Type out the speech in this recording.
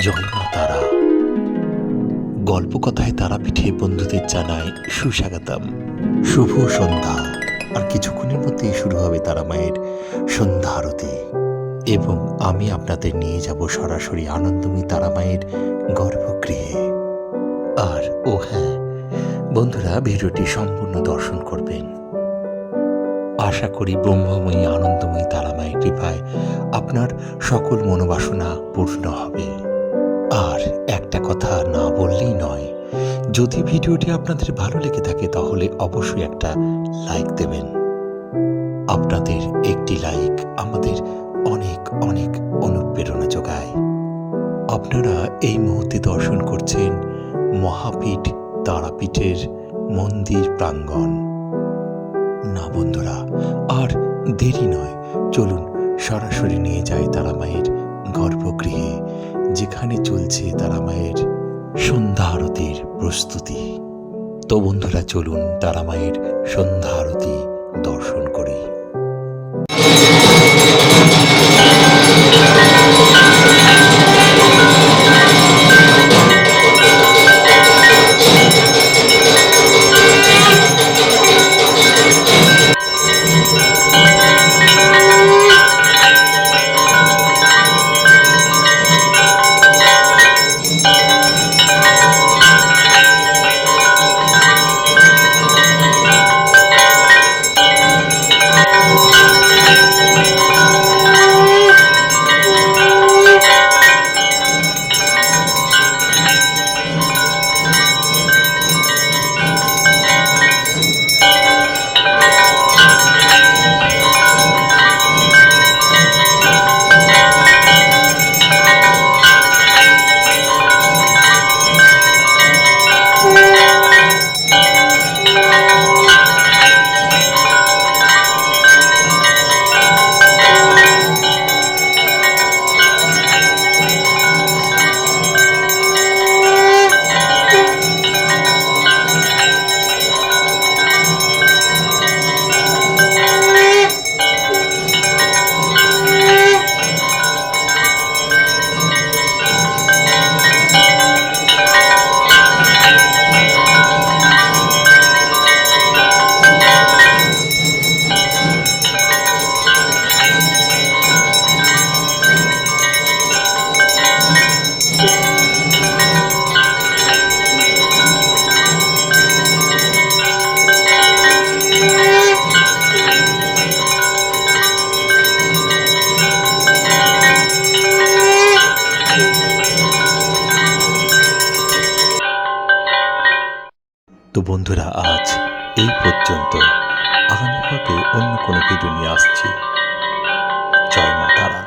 জয় মা তারা। গল্পকথায় তারাপীঠে বন্ধুদের জানায় সুস্বাগতম। শুভ সন্ধ্যা। আর কিছুক্ষণের মধ্যেই শুরু হবে তারা মায়ের সন্ধ্যা আরতি। এবং আমি আপনাদের নিয়ে যাব সরাসরি আনন্দময়ী তারা মায়ের গর্ভগৃহে। আর, ও হ্যাঁ বন্ধুরা, ভিডিওটি সম্পূর্ণ দর্শন করবেন। আশা করি ব্রহ্মময়ী আনন্দময়ী তারামায়ের কৃপায় আপনার সকল মনোবাসনা পূর্ণ হবে। আর একটা কথা না বললেই নয়। যদি ভিডিওটি আপনাদের ভালো লেগে থাকে, তাহলে অবশ্যই একটা লাইক দেবেন। আপনাদের একটি লাইক আমাদের অনেক অনেক অনুপ্রেরণা যোগায়। আপনারা এই মুহূর্তে দর্শন করছেন মহাপীঠ তারাপীঠের মন্দির প্রাঙ্গণ। না বন্ধুরা, আর দেরি নয়। চলুন সরাসরি নিয়ে যাই তারামায়ের গর্ভগৃহে। যেখানে চলছে তারা মায়ের সন্ধ্যা আরতির প্রস্তুতি। তো বন্ধুরা চলুন তারামায়ের সন্ধ্যা আরতি দর্শন তো বন্ধুরা, আজ এই পর্যন্ত। আগামী পর্বে অন্য কোনো ভিডিও নিয়ে আসছি। জয় মা তারা।